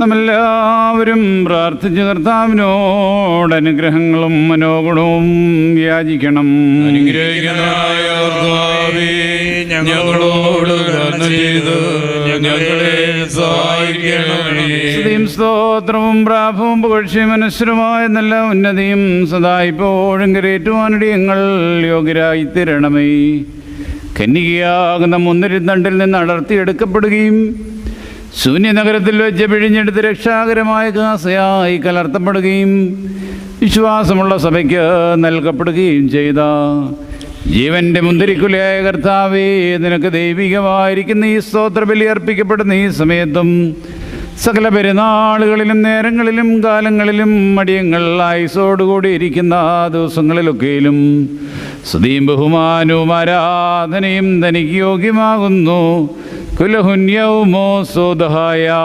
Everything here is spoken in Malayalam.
നമ്മെല്ലാവരും പ്രാർത്ഥിച്ച് കർത്താവിനോട് അനുഗ്രഹങ്ങളും മനോഗുണവും യാചിക്കണം. ഞങ്ങളോട് ചെയ്ത് ഞങ്ങളെ സഹായിക്കണമേ. സ്തുതിയും സ്തോത്രവും പ്രാഭവും പുകഴ്ചയും മനസ്സരമായ നല്ല ഉന്നതിയും സദാ ഇപ്പോഴും കരേറ്റുവാനിടയങ്ങൾ യോഗ്യരായി തരണമേ കന്യകയാകുന്ന മുന്നിരുന്നണ്ടിൽ നിന്ന് അടർത്തിയെടുക്കപ്പെടുകയും ശൂന്യനഗരത്തിൽ വെച്ച് പിഴിഞ്ഞെടുത്ത് രക്ഷാകരമായ കാസയായി കലർത്തപ്പെടുകയും വിശ്വാസമുള്ള സഭയ്ക്ക് നൽകപ്പെടുകയും ചെയ്ത ജീവന്റെ മുന്തിരിക്കുലയായ കർത്താവേ നിനക്ക് ദൈവികമായിരിക്കുന്ന ഈ സ്തോത്രബലി അർപ്പിക്കപ്പെടുന്ന ഈ സമയത്തും സകല പെരുന്നാളുകളിലും നേരങ്ങളിലും കാലങ്ങളിലും മടിയങ്ങൾ ആയുസോടുകൂടി ഇരിക്കുന്ന ദിവസങ്ങളിലൊക്കെയിലും സ്തുതിയും ബഹുമാനവും ആരാധനയും തനിക്ക് യോഗ്യമാകുന്നു. कुलहुन्यौ मोसोदहाया